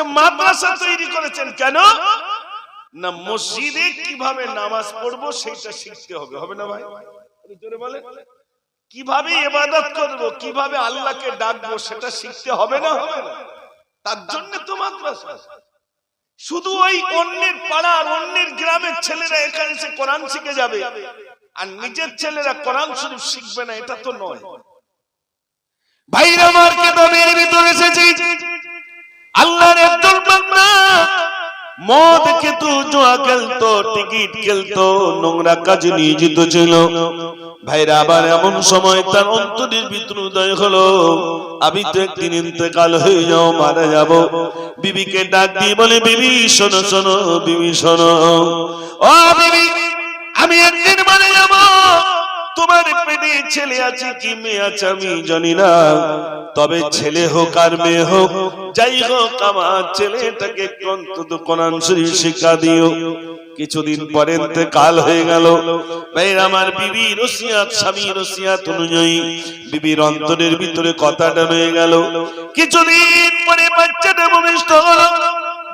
বলছে মাদ্রাসা তৈরি করেছেন কেন? না মসজিদে কীভাবে নামাজ পড়ব সেটা শিখতে হবে হবে না ভাই? জোরে বলে। কীভাবে ইবাদত করব, কীভাবে আল্লাহকে ডাকবো সেটা শিখতে হবে না? হবে না তার জন্য তো মাদ্রাসা। শুধু ওই অন্যের পাড়ার অন্যের গ্রামের ছেলেরা এখানে এসে কোরআন শিখে যাবে, আর নিজের ছেলেরা কোরআন শরীফ শিখবে না, এটা তো নয়। ভাইরা কেতনের ভিতরে এসেছি। আল্লাহর একজন বান্দা, মদ খেতো, জোয়া খেলতো, টিকিট খেলতো, নোংরা কাজ নিয়োজিত ছিল। ভাইরা, আবার এমন সময় তার অন্তরের ভিতরে উদয় হলো। আমি তো একদিন ইন্তেকাল হয়ে যাও মারা যাব। বিবিকে ডাক দিয়ে বলে, বিবি, শোনো শোনো, বিবি, শোনো। ও বিবি, আমি একদিন মারা যাব। তোমার পেটে ছেলে আছে কি মেয়ে আছে আমি জানি না। তবে ছেলে হোক আর মেয়ে হোক, যাই হোক, আমার ছেলেটাকে অন্তত কোরআন শরীফ শিক্ষা দিও। কিছুদিন পরে কাল হয়ে গেল। আমার বিবি রসিয়াত স্বামী রসিয়াত অনুযায়ী বিবির অন্তরের ভিতরে কথাটা রয়ে গেল। কিছুদিন পরে বাচ্চাটা ভূমিষ্ঠ হলো।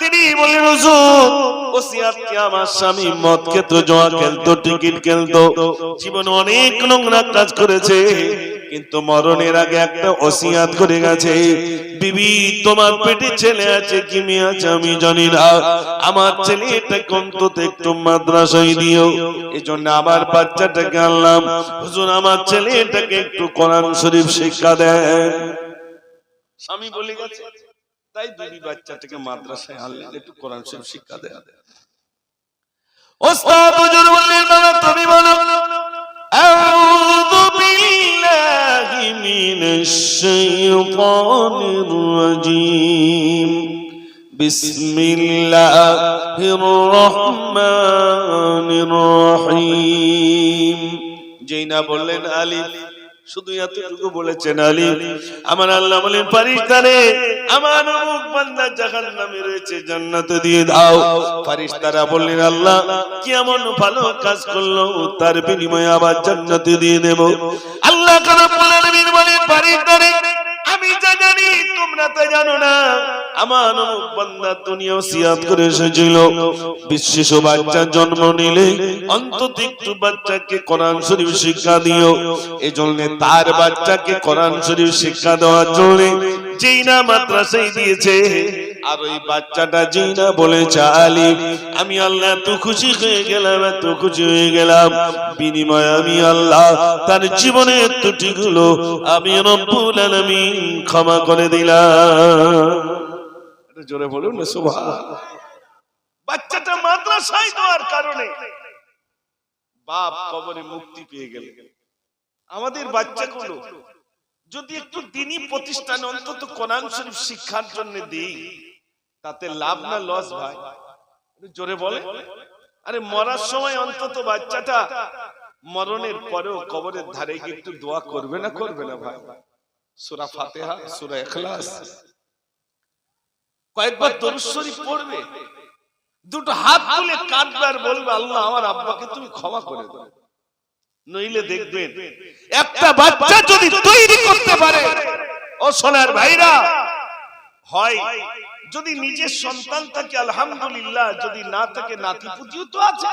তিনি বললেন হুজুর আমার স্বামী? মদ খেত, জোয়া খেলতো, টিকিট খেলতো। জীবনে অনেক নোংরা কাজ করেছে, কিন্তু মরণের আগে একটা ওসিয়াত করে গেছে। বিবি, তোমার পেটে ছেলে আছে কি মেয়ে আছে আমি জানি না। আমার ছেলেটাকে অন্তত একটু মাদ্রাসায় দিও। আমার বাচ্চাটাকে আনলাম। হুজুর, আমার ছেলেটাকে একটু কোরআন শরীফ শিক্ষা দেয় স্বামী বলে গেছে তাই বিবি বাচ্চাটাকে মাদ্রাসায় আনলেন একটু কোরআন শরীফ শিক্ষা দেয়া। ওস্তাদ হুজুর বললেন বাবা তুমি বলো আউযু বিল্লাহি মিনাশ শাইতানির রাজীম বিসমিল্লাহির রহমানির রহিম যেই না বললেন আলিফ শুধু এতটুকু বলেছেন আলী। আমার আল্লাহ বলেন ফারিস্তারে আমার অমুক রয়েছে দিয়ে দাও। ফারিস্তারা বললেন, আল্লাহ কি এমন ভালো কাজ করল, তার বিনিময়ে আবার জান্নাতে দিয়ে দেব। আল্লাহ কারা বলেন বলেন আমি যা জানি, তোমরা তো জানো না। আমার বন্দা দুনিয়া সিয়াত করে এসেছিল। বিশেষ বাচ্চা জন্ম নিলে, অন্তত একটু বাচ্চাকে কোরআন শরীফ শিক্ষা দিও। এই জন্য তার বাচ্চাকে কোরআন শরীফ শিক্ষা দেওয়ার জন্য যেই না মাদ্রাসায় দিয়েছে আর ওই বাচ্চাটা যেই না বলেছে আলিম আমি আল্লাহ, এত খুশি হয়ে গেলাম, এত খুশি হয়ে গেলাম। বিনিময়ে আমি আল্লাহ, তার জীবনের ত্রুটিগুলো আমি আলামিন ক্ষমা করে দিলাম। জোরে বলুন না সুবহান বাচ্চাটা মাদ্রাসায় দেওয়ার কারণে বাপ কবরে মুক্তি পেয়ে গেল আমাদের বাচ্চাগুলো যদি একটু দিনই প্রতিষ্ঠানে, অন্তত কোরআন শরীফ শিক্ষার জন্য দিই তাতে লাভ না লস ভাই। জোরে বলে। আরে মরার সময় অন্তত বাচ্চাটা মরণের পরেও কবরের ধারে গিয়ে একটু দোয়া করবে না করবে না ভাই? সূরা ফাতিহা সূরা ইখলাস। কয়েকবার দরুদ শরীফ পড়বে। দুটো হাত তুলে কাঁদবে আর বলবে আল্লাহ আমার আব্বাকে তুমি ক্ষমা করে দাও। নইলে দেখবেন একটা বাচ্চা যদি তৈরি করতে পারে ও সোনার ভাইরা হয়। যদি নিজের সন্তান থাকে আলহামদুলিল্লাহ যদি না থাকে নাতি পুতিও তো আছে।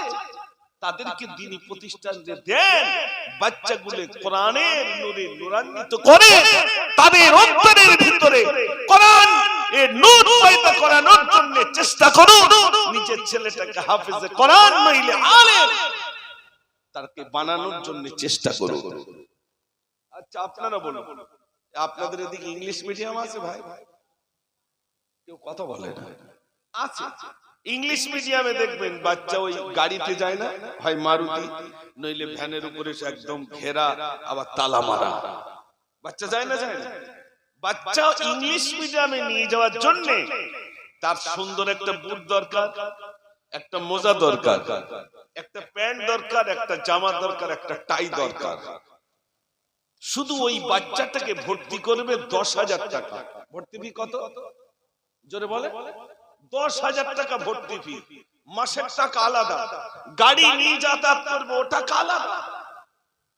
তাদেরকে দিনী প্রতিষ্ঠান যে দেন বাচ্চাগুলো কোরআনের নূরে নূরান্বিত করে তাদের অন্তরের ভিতরে কোরআন এর নূর পয়দা করানোর জন্য চেষ্টা করুন নিজের ছেলেটাকে হাফেজে কোরআন নইলে আলেম। তাকে বানানোর জন্য চেষ্টা করুন আচ্ছা আপনারা বলুন। আপনাদের এদিকে ইংলিশ মিডিয়াম আছে ভাই? ভাই। কেউ কথা বলে না। আছে। ইংলিশ মিডিয়ামে দেখবেন বাচ্চা ওই গাড়িতে যায় না হয় মারুতি নইলে ভ্যানের উপরে সে একদম ঘেরা আবার তালা মারা। বাচ্চা যায় না যায় না। বাচ্চা ইংলিশ মিডিয়ামে নিয়ে যাওয়ার জন্য তার সুন্দর একটা বুট দরকার একটা মোজা দরকার একটা প্যান্ট দরকার একটা জামা দরকার একটা টাই দরকার। শুধু ওই বাচ্চাটাকে ভর্তি করবে দশ হাজার টাকা। ভর্তি ফি কত? জোরে বলে দশ হাজার টাকা ভর্তি ফি। মাসের টাকা আলাদা। গাড়ি নিয়ে যাতায়াত করবে ওটা আলাদা।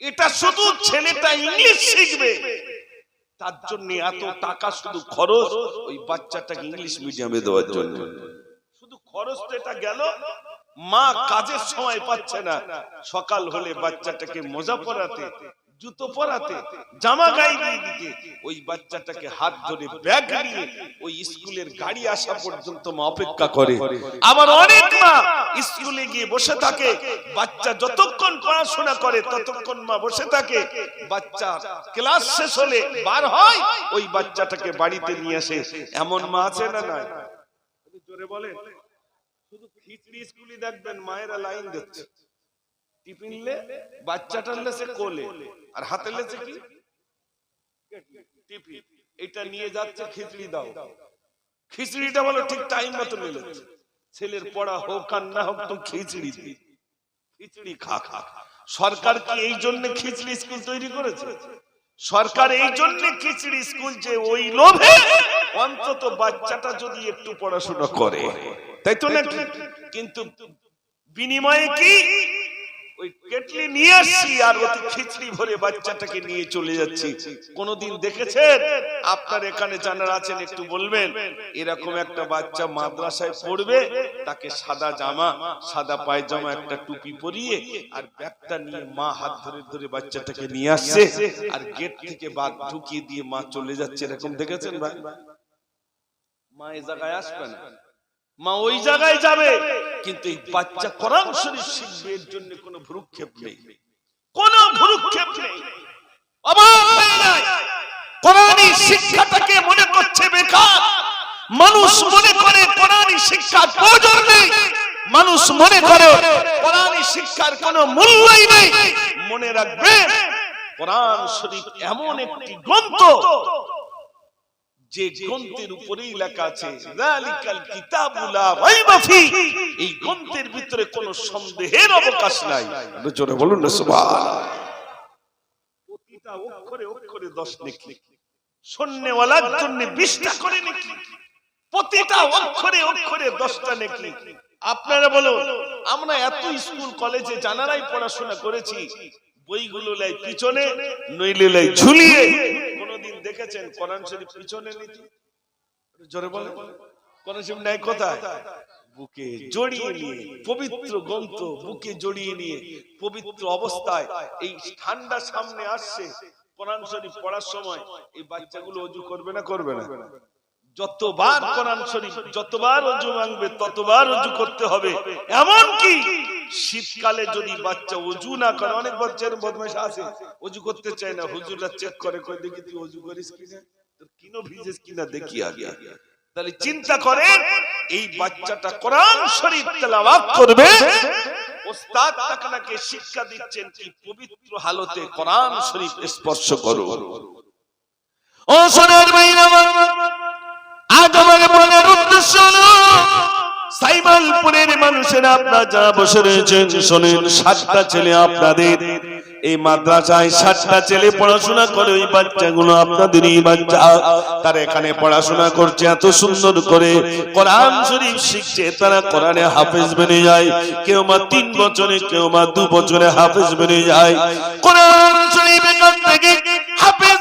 এটা শুধু ছেলেটা ইংলিশ শিখবে। তার জন্য এত টাকা শুধু খরচ ওই বাচ্চাটাকে ইংলিশ মিডিয়ামে দেওয়ার জন্য। শুধু খরচ তো এটা গেল মা কাজের সময় পাচ্ছে না। সকাল হলে বাচ্চাটাকে মোজা পরাতে জুতো পরাতে, জামা গায়ে দিতে, ওই বাচ্চাটাকে হাত ধরে ব্যাগ নিয়ে ওই স্কুলের গাড়ি আসা পর্যন্ত মা অপেক্ষা করে। আবার অনেক মা স্কুলে গিয়ে বসে থাকে, বাচ্চা যতক্ষণ পড়াশোনা করে ততক্ষণ মা বসে থাকে, বাচ্চা ক্লাস শেষ হলে বার হয়, ওই বাচ্চাটাকে বাড়িতে নিয়ে আসে। এমন মা আছে না নাই? জোরে বলেন, শুধু খিচড়ি স্কুলে দেখবেন, মায়েরা লাইন দিচ্ছে। কোলে। আর কি? টিফিন। এটা নিয়ে যাচ্ছে খিচড়ি দাও। খিচড়িটা বলো ঠিক টাইম মতো নিলে ছেলের পড়া হোক আর না হোক তো খিচড়ি। খিচড়ি। খা খা। সরকার কি এই জন্য খিচড়ি স্কুল তৈরি করেছে? সরকার এই জন্য খিচড়ি স্কুল যে ওই লোভে? অন্তত বাচ্চাটা যদি একটু পড়াশোনা করে। তাই তো নাকি কিন্তু বিনিময়ে কি? ওই কেটলি নিয়ে আসছি আর খিচড়ি ভরে বাচ্চাটাকে নিয়ে চলে দেখেছেন? আপনার এখানে আছেন, একটু বলবেন? এরকম একটা বাচ্চা মাদ্রাসায় পড়বে, তাকে সাদা জামা, সাদা পায়জামা, একটা টুপি পরিয়ে আর ব্যাগটা নিয়ে মা হাত ধরে ধরে বাচ্চাটাকে নিয়ে আসছে আর গেট থেকে ঢুকিয়ে দিয়ে মা চলে যাচ্ছে। এরকম দেখেছেন মা এই জায়গায় আসবে মা ওই জায়গায় যাবে। কিন্তু এই বাচ্চা কোরআন শরীফ শিখবে এর জন্য কোনো ভ্রুক্ষেপ নেই। কোনো ভ্রুক্ষেপ নেই। শিক্ষাটাকে মনে করছে বেকার। মানুষ মনে করে কোরআনী শিক্ষার প্রয়োজন নেই। মানুষ মনে করে কোরআনী শিক্ষার কোনো মূল্যই নেই। মনে রাখবে কোরআন শরীফ এমন একটি গ্রন্থ যে গ্রন্থের উপরেই লেখা আছে যালিকাল কিতাবুল লা রাইবা ফি। এই গ্রন্থের ভিতরে কোনো সন্দেহের অবকাশ নাই। জোরে বলুন না সুবহানাল্লাহ প্রতিটা অক্ষরে অক্ষরে 10 নেকি। শূন্যওয়ালার জন্য 20টা করে নেকি। প্রতিটা অক্ষরে অক্ষরে 10টা নেকি। আপনারা বলুন আমরা এত স্কুল কলেজে জানারাই পড়াশোনা করেছি বইগুলো লাই পিছনে নইলে লাই ঝুলিয়ে দেখেছেন? কোরআন শরীফ পিছনে নীতি? জোরে বলে কোরআন শরীফ নাই কোথায়? বুকে জড়িয়ে নিয়ে পবিত্র গ্রন্থ বুকে জড়িয়ে নিয়ে পবিত্র অবস্থায় এই ঠান্ডা সামনে আসছে। কোরআন শরীফ পড়ার সময় এই বাচ্চাগুলো অজু করবে না করবে না? যতবার কোরআন শরীফ যতবার অজু ভাঙবে ততবার অজু করতে হবে। এমন কি শীতকালে যদি বাচ্চা অজু না করে, অনেক বাচ্চার বদমাইশ আছে। অজু করতে চায় না, হুজুররা চেক করে করে দেখি তুই অজু করিস কিনা তোর কিনো ভিজেস কিনা দেখি আগে তাহলে চিন্তা করেন, এই বাচ্চাটা কোরআন শরীফ তেলাওয়াত করবে। ওস্তাদ তাকে শিক্ষা দিচ্ছেন কি, পবিত্র হালতে কোরআন শরীফ স্পর্শ করো। ও সোনার ভাইরা আজ আমার মনের উদ্দেশ্য হলো সাইমালপুরের মানুষেরা আপনারা যারা বসে রয়েছেন, শোনেন, সাতটা ছেলে আপনাদের। এই মাদ্রাসায় সাতটা ছেলে পড়াশোনা করে, ওই বাচ্চাগুলো বাচ্চা তারা এখানে পড়াশোনা করছে, এত সুন্দর করে কোরআন শরীফ শিখছে, তারা কোরআনে হাফেজ বেড়ে যায়। কেউ মা তিন বছরে, কেউ মা দু বছরে হাফেজ বেড়ে যায়। কোরআন শরীফ থেকে হাফেজ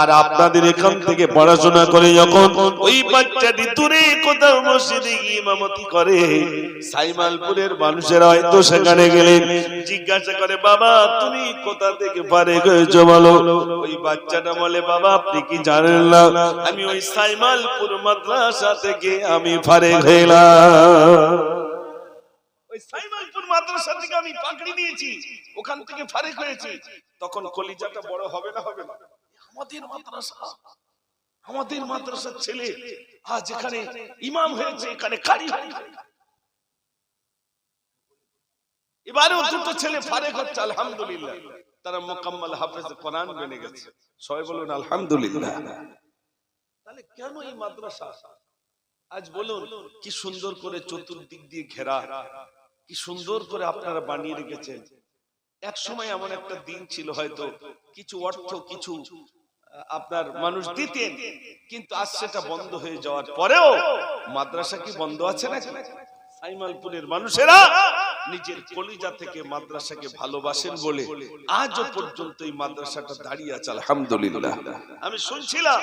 আর আপনাদের এখান থেকে পড়াশোনা করে যখন ওই বাচ্চাটি কোথাও মসজিদে ইমামতি করে, সাইমালপুরের মানুষেরা হয়তো সেখানে গেলেন। জিজ্ঞাসা করে, বাবা, তুমি কোথা থেকে পারে গেছো বলো? ওই বাচ্চাটা বলে, বাবা, আপনি কি জানেন না, আমি ওই সাইমালপুর মাদ্রাসা থেকে আমি ফারে গেলাম ওই সাইমালপুর ছেলে দুটো ছেলে ফারেক হচ্ছে, আলহামদুলিল্লাহ। তারা মোকাম্মল হাফেজ কোরআন বেনে গেছে। সবাই বলুন, আলহামদুলিল্লাহ। তাহলে কেন এই মাদ্রাসা? আজ বলুন, কি সুন্দর করে চতুর্দিক দিয়ে ঘেরা। কি সুন্দর করে আপনারা বানিয়ে রেখেছেন। এক সময় এমন একটা দিন ছিল হয়তো, কিছু অর্থ, কিছু আপনার মানুষ দিতেন, কিন্তু আজ সেটা বন্ধ হয়ে যাওয়ার পরেও মাদ্রাসা কি বন্ধ আছে না সাইমালপুরের মানুষেরা নিজের কলিজা থেকে মাদ্রাসাকে ভালোবাসেন বলে আজও পর্যন্ত এই মাদ্রাসাটা দাঁড়িয়ে আছে আলহামদুলিল্লাহ। আমি শুনছিলাম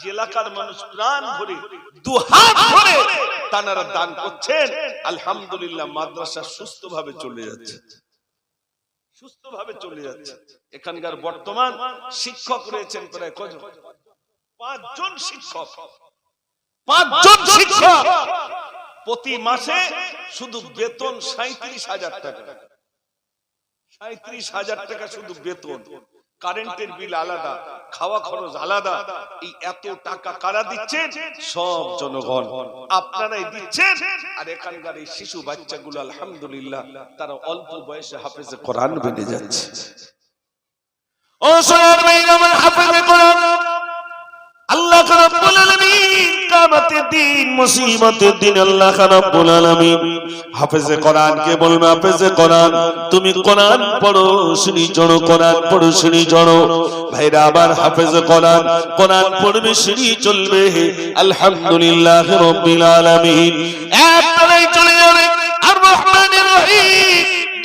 যে এলাকার মানুষ প্রাণ ভরে দু হাত ভরে তানারা দান করছেন। আলহামদুলিল্লাহ মাদ্রাসা সুস্থভাবে চলে যাচ্ছে। সুস্থভাবে চলে যাচ্ছে। এখানকার বর্তমান শিক্ষক রয়েছেন প্রায় কজন? পাঁচজন শিক্ষক। পাঁচজন শিক্ষক। প্রতি মাসে শুধু বেতন সাঁত্রিশ হাজার টাকা। সাঁত্রিশ হাজার টাকা শুধু বেতন। কারেন্টের বিল আলাদা, খাওয়া খরচ আলাদা। এই এত টাকা কারা দিচ্ছেন? সব জনগণ। আপনারাই দিচ্ছেন। আর এখানকার এই শিশু বাচ্চাগুলো, আলহামদুলিল্লাহ, তারা অল্প বয়সে হাফেজে কোরআন বেড়ে যাচ্ছে। ও সোনার ভাই, আমার হাফেজে কোরআন। আল্লাহ রাব্বুল আলামিন কিয়ামতের দিন, মুসিবতের দিন আল্লাহ রাব্বুল আলামিন। হাফেজে কোরআন কে বলবে, হাফেজে কোরআন? তুমি কোরআন পড়ো, শুনি জড়ো, কোরআন পড়ো, শুনি জড়ো। ভাইরা, আবার হাফেজে কোরআন। কোরআন পড়বে, শুনি চলবে। আলহামদুলিল্লাহ রাব্বিল আলামিন। এক চলে যাবে। আর রহিম।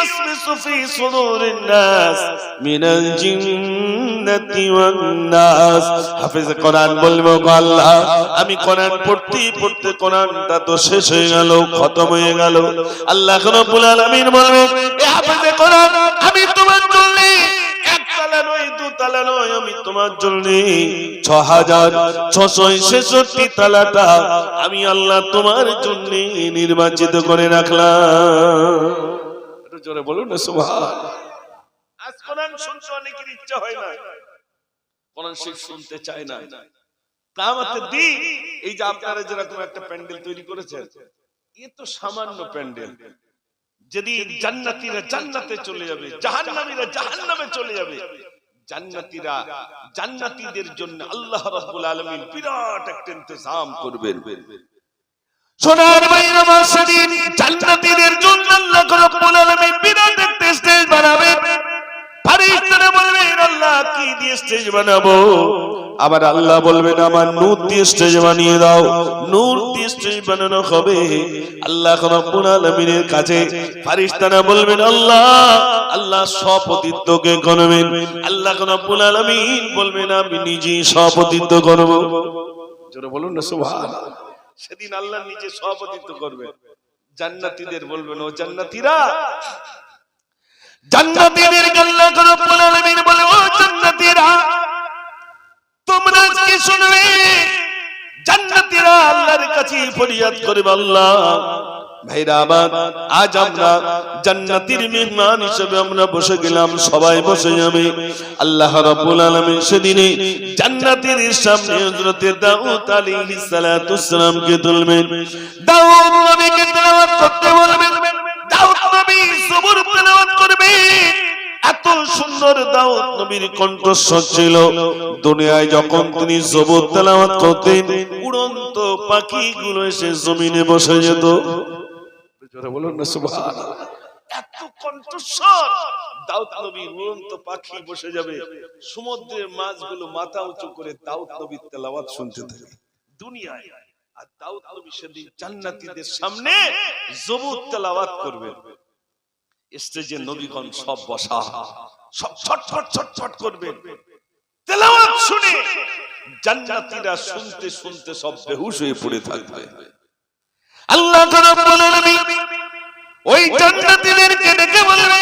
يوسوس في صدور الناس من الجنة والناس হাফেজ কোরআন বলবো গো আল্লাহ আমি কোরআন পড়তে পড়তে কোরআনটা তো শেষ হয়ে গেল খতম হয়ে গেল আল্লাহ রব্বুল আলামিন বলবেন এ হাফেজ কোরআন আমি তোমার জন্য একতলা নয় দুতলা নয় আমি তোমার জন্য ছ হাজার ছশো ছেষট্টি তালাটা আমি আল্লাহ তোমার জন্য নির্বাচিত করে রাখলাম একটু জোরে বলুন না সুবহান আজ কোরআন শুনতে অনেকের ইচ্ছা হয় না। কোরআন শিখ শুনতে চায় না। কামাতের দিন এই যে আপনারা যেরকম একটা প্যান্ডেল তৈরি করেছেন এ তো সামান্য প্যান্ডেল। যেদিন জান্নাতীরা জান্নাতে চলে যাবে জাহান্নামীরা জাহান্নামে চলে যাবে জান্নাতীরা জান্নাতীদের জন্য আল্লাহ রাব্বুল আলামিন বিরাট একটা ইন্তজাম করবেন। সোনার বাইর আমার জান্নাতীদের জন্য আল্লাহ রব্বুল আলামিন বিরাট একটা স্টেজ বানাবেন ফারিস্তারা বলবেন আল্লাহ কি দিয়ে স্টেজ বানাবো? আবার আল্লাহ বলবেন, আমার নূর দিয়ে স্টেজ বানিয়ে দাও। নূর দিয়ে স্টেজ বানানো হবে। আল্লাহ রব্বুল আলামিনের কাছে ফারিস্তারা বলবেন, আল্লাহ আল্লাহ সপতিত্বকে করবেন আল্লাহ রব্বুল আলামিন বলবেন, আমি নিজেই সপতিত্ব করব জোরে বলুন না, সুবহানাল্লাহ। সেদিন আল্লাহ নিজে সভাপতিত্ব করবে। জান্নাতীদের বলবেন, ও জান্নাতীরা! জান্নাতীদের আল্লাহ রাব্বুল আলামিন বলে, ও জান্নাতীরা, তোমরা আজকে শুনবে, জান্নাতীরা আল্লাহর কাছে ফরিয়াদ করবে আল্লাহ। সামনে তুলবেন। এত সুন্দর কণ্ঠস্বর ছিল। দুনিয়ায় যখন তিনি জবর তেলাওয়াত করতেন, উড়ন্ত পাখিগুলো এসে জমিনে বসে যেত। জোরে বলুন না, সুবহানাল্লাহ। এত কণ্ঠস্বর। দাউদ নবী উড়ন্ত পাখি বসে যাবে। সমুদ্রের মাছগুলো মাথা উঁচু করে দাউদ নবীর তেলাওয়াত শুনতে থাকে। দুনিয়ায়। আর দাউদ নবী সেদিন সামনে জবুর তেলাওয়াত স্টেজে নবীগণ সব বসা। সব তেলাওয়াত শুনে শুনতে শুনতে সব বেহুশ হয়ে পড়ে থাকবে। আল্লাহ ওই জান্নাতীদেরকে ডেকে বলবে,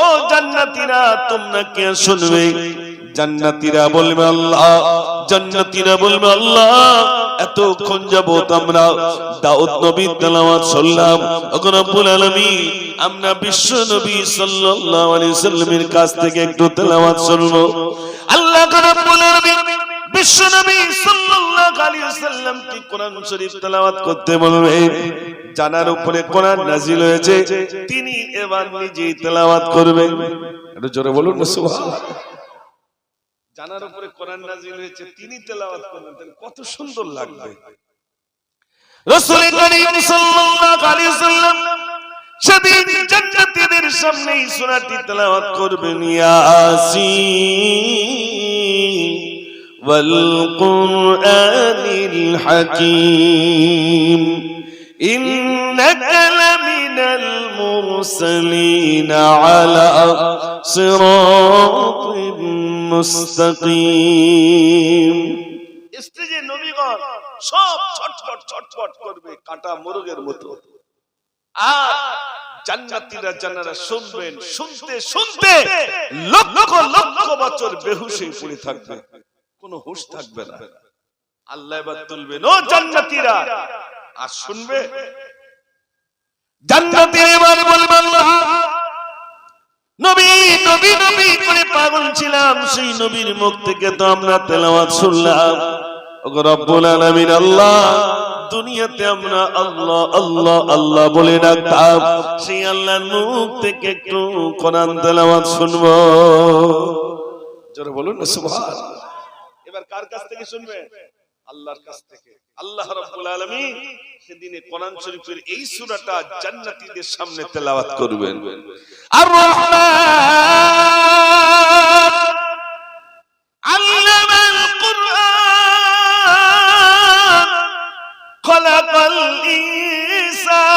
ও জান্নাতীরা, তোমরা কে শুনবে? জান্নাতীরা বলবে, আল্লাহ। জান্নাতীরা বলবে, আল্লাহ, এতক্ষণ যাবত আমরা দাউদ নবীর তেলাওয়াত শুনলাম। ওগো রব্বুল আলামিন, আমরা বিশ্ব নবী সাল্লাল্লাহু আলাইহি সাল্লামের কাছ থেকে একটু তেলাওয়াত শুনব। আল্লাহ রাব্বুল আলামিন জানার উপরে কোরআন নাজিল হয়েছে, তিনি এবার তেলাওয়াত করবেন একটু জোরে বলুন জানার উপরে কোরআন নাজিল হয়েছে, তিনি তেলাওয়াত করবেন কত সুন্দর লাগবে। সেদিন সামনে তেলাওয়াত করবেন, ইয়াসিন। ইন্নাকা লামিনাল মুরসালিন আলা সিরাতিন মুস্তাকিম স্টেজে নবীগণ সব ছটফট ছটফট করবে, কাটা মোরগের মতো। আর জান্নাতীরা জানারা শুনবেন, শুনতে শুনতে লক্ষ লক্ষ বছর বেহুশে পড়ে থাকবে। কোনো হুঁশ থাকবে না। আল্লাহ এবার তুলবেন ও জান্নাতীরা আর শুনবে? জান্নাতে এবার বলবে আল্লাহ নবী নবী নবী করে পাগল ছিলাম সেই নবীর মুখ থেকে তো আমরা তেলাওয়াত শুনলাম। ওগো রব্বুল আলামিন আল্লাহ দুনিয়াতে আমরা আল্লাহ আল্লাহ আল্লাহ বলে ডাকতাম। সেই আল্লাহর মুখ থেকে একটু কোরআন তেলাওয়াত শুনব। জোরে বলুন না সুবহান। দরকার কার কাছ থেকে শুনবেন আল্লাহর কাছ থেকে। আল্লাহ রাব্বুল আলামিন সেদিনে কোরআন শরীফের এই সূরাটা জান্নাতীদের সামনে তেলাওয়াত করবেন। আর রহমান আল্লামাল কুরআন খলাকাল ইনসান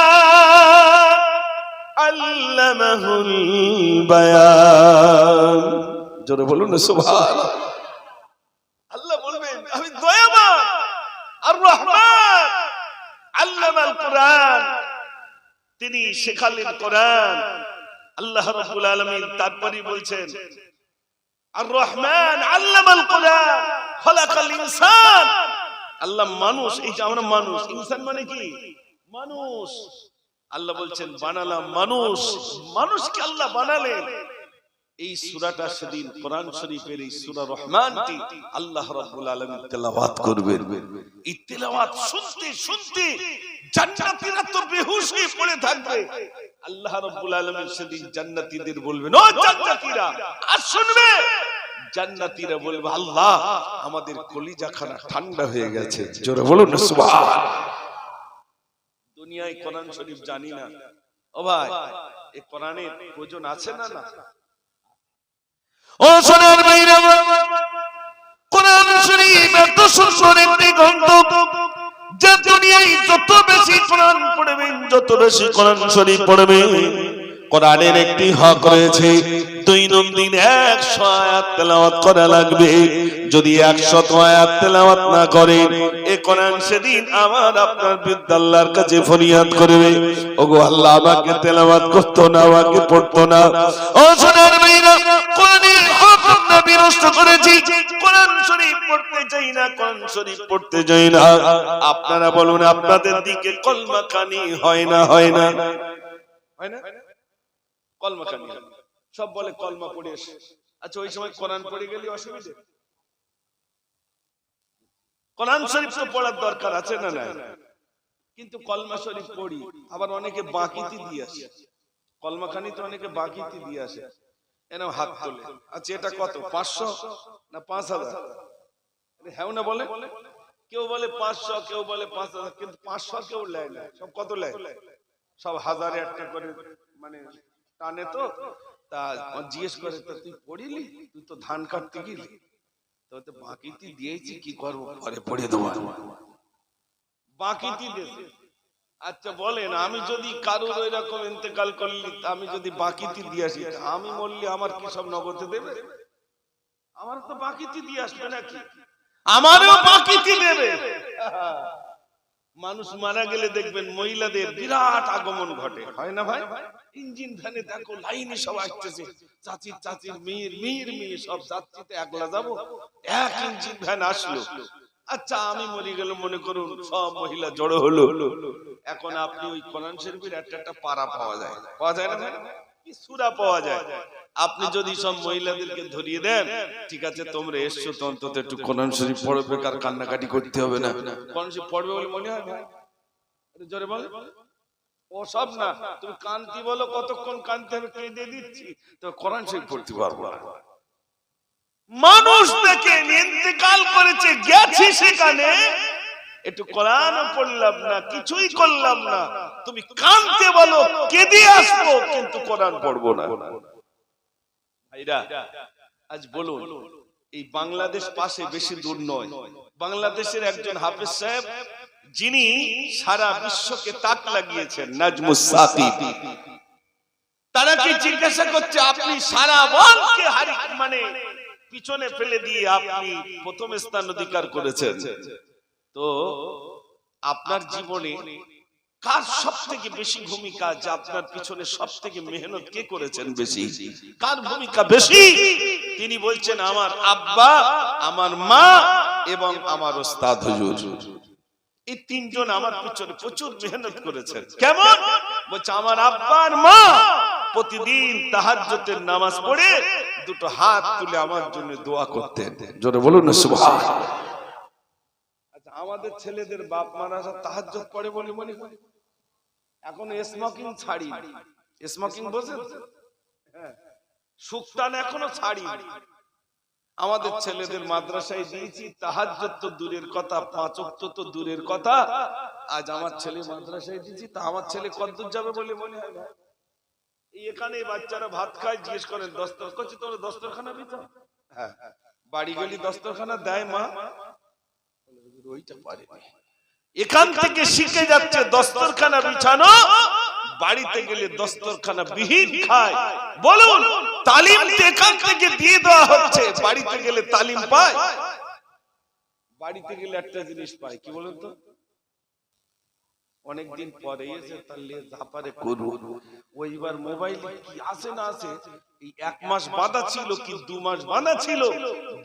আল্লামাহুল বায়ান। জোরে বলুন সুবহানাল্লাহ। রহমান। আল্লামাল কোরআন। তিনি শেখালেন কোরআন। আল্লাহ বলছেন, আর রহমান আল্লামাল কোরআন, খলাকাল ইনসান। আল্লাহ মানুষ, এই যে আমরা মানুষ, ইনসান মানে কি? মানুষ। আল্লাহ বলছেন, বানালাম মানুষ। মানুষকে আল্লাহ বানালেন। এই সুরাটা সেদিন কোরআন শরীফের এই সূরা রহমানটি আল্লাহ রাব্বুল আলামিন তেলাওয়াত করবেন। এই তেলাওয়াত শুনতে শুনতে জান্নাতীরা তো বেহুশ হয়ে পড়ে থাকবে। আল্লাহ রাব্বুল আলামিন সেদিন জান্নাতীদের বলবেন ও জান্নাতীরা আর শুনবে? জান্নাতীরা বলবে আল্লাহ আমাদের কলিজাখানা ঠান্ডা হয়ে গেছে। জোরে বলুন সুবহান দুনিয়ায় কোরআন শরীফ জানি না। ও ভাই এই কোরআনের প্রয়োজন আছে না না। কোরআন একটি কোরআন কোরআন কোরআনের একটি হক রয়েছে। দৈনন্দিন একশো আয়াত তেলাওয়াত করা লাগবে। যদি একশত আয়াত তেলাওয়াত না করেন এ কোরআন সেদিন আমার আপনার বিদ্যাল্লার কাছে ফরিয়াদ করবে। ওগো আল্লাহ আমাকে তেলাওয়াত করতো না, আমাকে পড়তো না। ও সোনার মেয়েরা কোরআনের আপনারা বলুন, আপনাদের দিকে কলমা কানি হয় না হয় না? হয় কলমা কানি সব বলে কলমা পড়ে আচ্ছা ওই সময় কোরআন পড়ে গেলে অসুবিধে? কোরআন শরীফ তো পড়ার দরকার আছে না না কিন্তু কলমা শরীফ পড়ি। আবার অনেকে বাকিতে দিয়ে আসে। কলমা খানি তো অনেকে বাকিতে দিয়ে আসে। এনে হাত তোলে। আচ্ছা এটা কত পাঁচশো না পাঁচ হাজার? হ্যাঁ না বলে? কেউ বলে পাঁচশো কেউ বলে পাঁচ হাজার কিন্তু পাঁচশো কেউ নেয় না। সব কত নেয় সব হাজারে একটা করে মানে টানে তো তা জিজ্ঞেস করে তুই পড়িলি? তুই তো ধান কাটতে গেলি? তো বাকিতে দিয়েছি কি করব? পরে পড়ে দেবো। বাকিতে দিয়েছে আচ্ছা বলেন, আমি যদি কারোর ওই রকম ইন্তেকাল করলি, আমি যদি বাকিতে দিয়ে আসি, আমি মরলি আমার কি সব নগদে দেবে? আমার তো বাকিতে দিয়ে আসবে নাকি? আমারও বাকিতে দেবে। মানুষ মারা গেলে দেখবেন মহিলাদের বিরাট আগমন ঘটে। হয় না ভাই? ইঞ্জিন ভ্যানে দেখো, লাইনে সব আসতেছে। চাচির চাচির মেয়ের মেয়ের মেয়ে সব যাত্রীতে একলা যাব। এক ইঞ্জিন ভ্যান আসলো। আচ্ছা আমি মরে গেল মনে করুন সব মহিলা জড়ো হলো। এখন আপনি ওই কোরআন শরীফের একটা একটা পারা পাওয়া যায়। পাওয়া যায়। না ভাই? কি সূরা পাওয়া যায়? আপনি যদি সব মহিলাদেরকে ধরিয়ে দেন ঠিক আছে তোমরা এসছো তো অন্তত একটু কোরআন শরীফ পড়বে কার কান্নাকাটি করতে হবে না? কোরআন শরীফ পড়বে বলে মনে হয়? জোরে বল। ও সব না তুমি কান্তি বলো কতক্ষণ কান্তি হবে কেঁদে দিচ্ছি। তো কোরআন শরীফ পড়তে পারব না। মানুষ দেখে ইন্তেকাল করেছে, গেছি সেখানে। একটু কোরআন পড়লাম না, কিছুই করলাম না। তুমি কানতে বলো, কেঁদে আসব, কিন্তু কোরআন পড়ব না। ভাইরা, আজ বলুন, এই বাংলাদেশ পাশে বেশি দূর নয়। বাংলাদেশের একজন হাফেজ সাহেব, যিনি সারা বিশ্বকে তাক লাগিয়েছেন, নাজমুস সাকিব তারা কি জিজ্ঞাসা করছে, আপনি সারা বলকে হারি মানে পিছনে ফেলে দিয়ে আপনি প্রথম স্থান অধিকার করেছেন। তো আপনার জীবনে কার সব থেকে বেশি ভূমিকা যে আপনার পিছনে সব থেকে মেহনত কে করেছেন বেশি? কার ভূমিকা বেশি? তিনি বলছেন, আমার আব্বা, আমার মা এবং আমার ওস্তাদ হুজুর। এই তিনজন আমার পিছনে প্রচুর মেহনত করেছেন। কেমন? বলছে, আমার আব্বা আর মা প্রতিদিন তাহাজ্জুদের নামাজ পড়ে দুটো হাত তুলে আমার জন্য দোয়া করতেন। জোরে বলুন আচ্ছা আমাদের ছেলেদের বাপ মারা তাহাজ্জুদ পড়ে বলে মনে হয়। এখন স্মোকিং ছাড়ি। স্মোকিং বোঝেন সুক্তান এখনও ছাড়ি। আমাদের ছেলেদের মাদ্রাসায় দিয়েছি, তাহাজ্জুদ তো দূরের কথা, পাঁচ ওয়াক্ত তো দূরের কথা। আজ আমার ছেলে মাদ্রাসায় দিয়েছি, তা আমার ছেলে কতদূর যাবে বলে মনে হয়? এখানে বাচ্চারা ভাত খায়, জিজ্ঞেস করেন, দস্তর দস্তরখানা দিত হ্যাঁ বাড়ি গেলি দস্তরখানা দেয় মা। ওইটা পারেনি। এখান থেকে শিখে যাচ্ছে, দস্তরখানা বিছানো, বাড়িতে গেলে দস্তরখানা বিহীন খায়। বলুন, তালিম এখান থেকে দিয়ে দেওয়া হচ্ছে, বাড়িতে গেলে তালিম পায়। বাড়িতে গেলে একটা জিনিস পায়, কি বলুন তো? অনেকদিন পরে এসে তাহলে ঝাপারে করুন ওইবার মোবাইল কি আসে না আসে এই এক মাস বাঁধা ছিল কি দু মাস বাঁধা ছিল?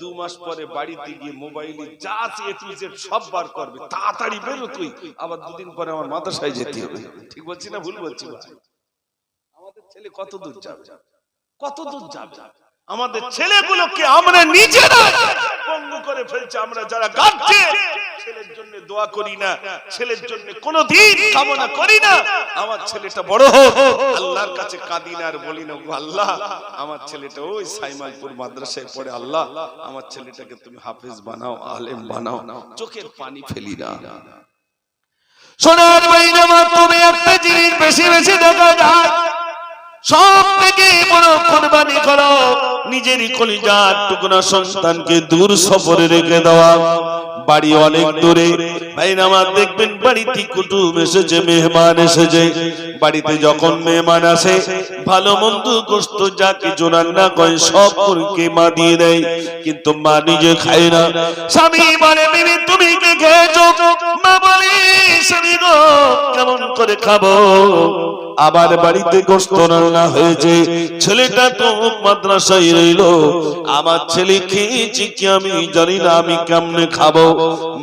দু মাস পরে বাড়িতে গিয়ে মোবাইলে যা আছে এ টু জেড সব বার করবে। তাড়াতাড়ি বেরো তুই আবার দুদিন পরে আমার মাদ্রাসায় যেতে হবে। ঠিক বলছি না? ভুল বলছি? আমাদের ছেলে কত দূর যাবে? কত দূর যাবে? আমাদের ছেলেগুলোকে আমরা নিজেরা করে ফেলছে, আমরা যারা গাচ্ছে, ছেলের জন্য দোয়া করি না, ছেলের জন্য কোনোদিন কামনা করি না। আমার ছেলেটা বড় হোক, আল্লাহর কাছে কাঁদি না আর বলি না আল্লাহ, আমার ছেলেটা ওই সাইমালপুর মাদ্রাসায় পড়ে, আল্লাহ, আমার ছেলেটাকে তুমি হাফেজ বানাও, আলেম বানাও, চোখের পানি ফেলি না। সোনার বাইরে তুমি একটা জিনিস বেশি বেশি দেখা যায় সব থেকে বড় কোরবানি করো। নিজেরই কলিজার টুকরা সন্তানকে দূর সফরে রেখে দেওয়া বাড়ি অনেক দূরে। ভাই আমার দেখবেন, বাড়িতে কুটুম এসেছে, মেহমান এসেছে। বাড়িতে যখন মেহমান আসে, ভালো মন্দ গোস্ত, যা কিছু রান্না করে, সব করকে মা দিয়ে দেয়। কিন্তু মা নিজে খায় না। স্বামী বলে, বিবি, তুমি কে খেয়েছো? মা বলে, স্বামী গো, কেমন করে খাব? আবার বাড়িতে গোস্ত রান্না হয়েছে। ছেলেটা তো মাদ্রাসায় রইল। আমার ছেলে খেয়েছি কি আমি জানি না, আমি কেমনে খাব?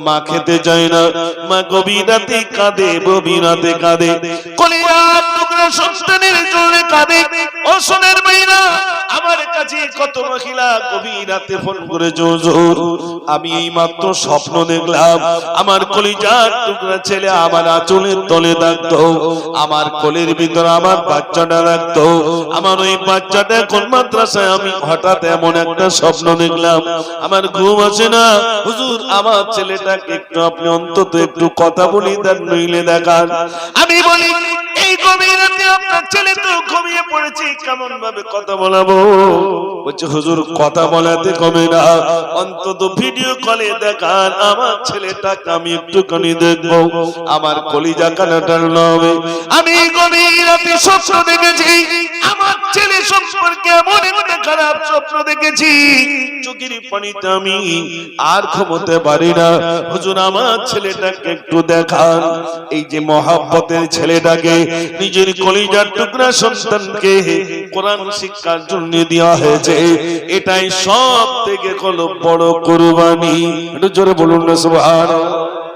মা খেতে চায় না। মা গভীরাতে কাঁদে গভীরাতে কাঁদে। কলিয়ার টুকরা সন্তানের জন্য কাঁদে। ও সোনের আমার কাছে কত মহিলা গভীর রাতে ফোন করে, জোর আমি এই মাত্র স্বপ্ন দেখলাম। আমার কলিজার টুকরা ছেলে আমার আঁচলের তলে থাকতো আমার কোলের ভিতরে আমার বাচ্চাটা রাখতো। আমার ওই বাচ্চাটা কোন মাদ্রাসায় আমি হঠাৎ এমন একটা স্বপ্ন দেখলাম। আমার ঘুম আসে না। হুজুর, আমার ছেলেটাকে একটু আপনি অন্তত একটু কথা বলি, দেন নইলে দেখান। আমি বলি এই গভীর রাতে আপনার ছেলে তো ঘুমিয়ে পড়েছে, কেমন ভাবে কথা বলাবো? বলছে, হুজুর, কথা বলাতে কমে না। অন্তত ভিডিও কলে দেখান, আমার ছেলেটাকে আমি একটুখানি দেখব। আমার কলিজা কানাটার নবে আমি গভীর রাতে স্বপ্ন দেখেছি, আমার ছেলে সম্পর্কে এমন একটা খারাপ স্বপ্ন দেখেছি। চোখের পানিতে আমি আর ঘুমোতে পারি না। হুজুর, আমার ছেলেটাকে একটু দেখান। এই যে মহাব্বতের ছেলেটাকে নিজের কলিজার টুকরা সন্তানকে কোরআন শিক্ষার জন্য দেওয়া হয়েছে। এটাই সব থেকে কোনো বড় কোরবানি। একটু জোরে বলুন না, সুবহানাল্লাহ।